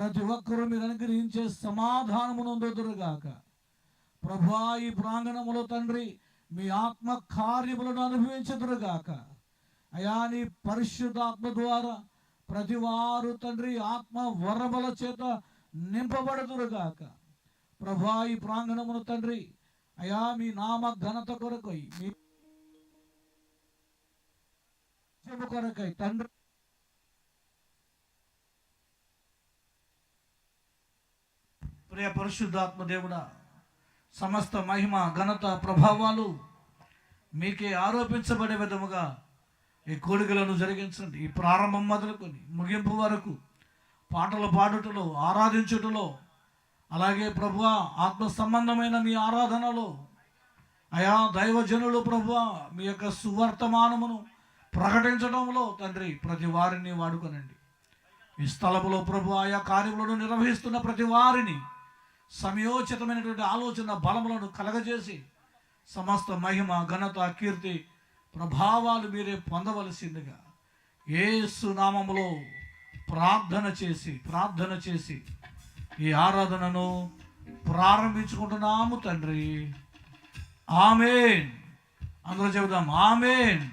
ప్రతి ఒక్కరూ మీరు అనుగ్రహించే సమాధానమును ప్రభా ఈ ప్రాంగణములో తండ్రి మీ ఆత్మ కార్యములను అనుభవించదురుగాక. అయా నీ పరిశుద్ధాత్మ ద్వారా ప్రతి వారు తండ్రి ఆత్మ వరబల చేత నింపబడదురుగాక. ప్రభా ఈ ప్రాంగణమును తండ్రి అయా మీ నామ ఘనత కొరకై మీ కొరకై తండ్రి. ప్రియ పరిశుద్ధాత్మ దేవుడా సమస్త మహిమ ఘనత ప్రభావాలు మీకే ఆరోపించబడే విధముగా ఈ కోడికలను జరిగించండి. ఈ ప్రారంభం మొదలుకొని ముగింపు వరకు పాటలు పాడుటలో ఆరాధించుటలో అలాగే ప్రభువ ఆత్మ సంబంధమైన మీ ఆరాధనలో అయా దైవజనులు ప్రభువ మీ యొక్క సువర్తమానమును ప్రకటించడంలో తండ్రి ప్రతి వారిని వాడుకొనండి. ఈ స్థలములో ప్రభు ఆయా కార్యములను నిర్వహిస్తున్న ప్రతి వారిని సమయోచితమైనటువంటి ఆలోచన బలములను కలగజేసి సమస్త మహిమ ఘనత కీర్తి ప్రభావాలు మీరే పొందవలసిందిగా యేసు ప్రార్థన చేసి ప్రార్థన చేసి ఈ ఆరాధనను ప్రారంభించుకుంటున్నాము తండ్రి. ఆమెన్. అందరూ చెబుదాం ఆమెన్.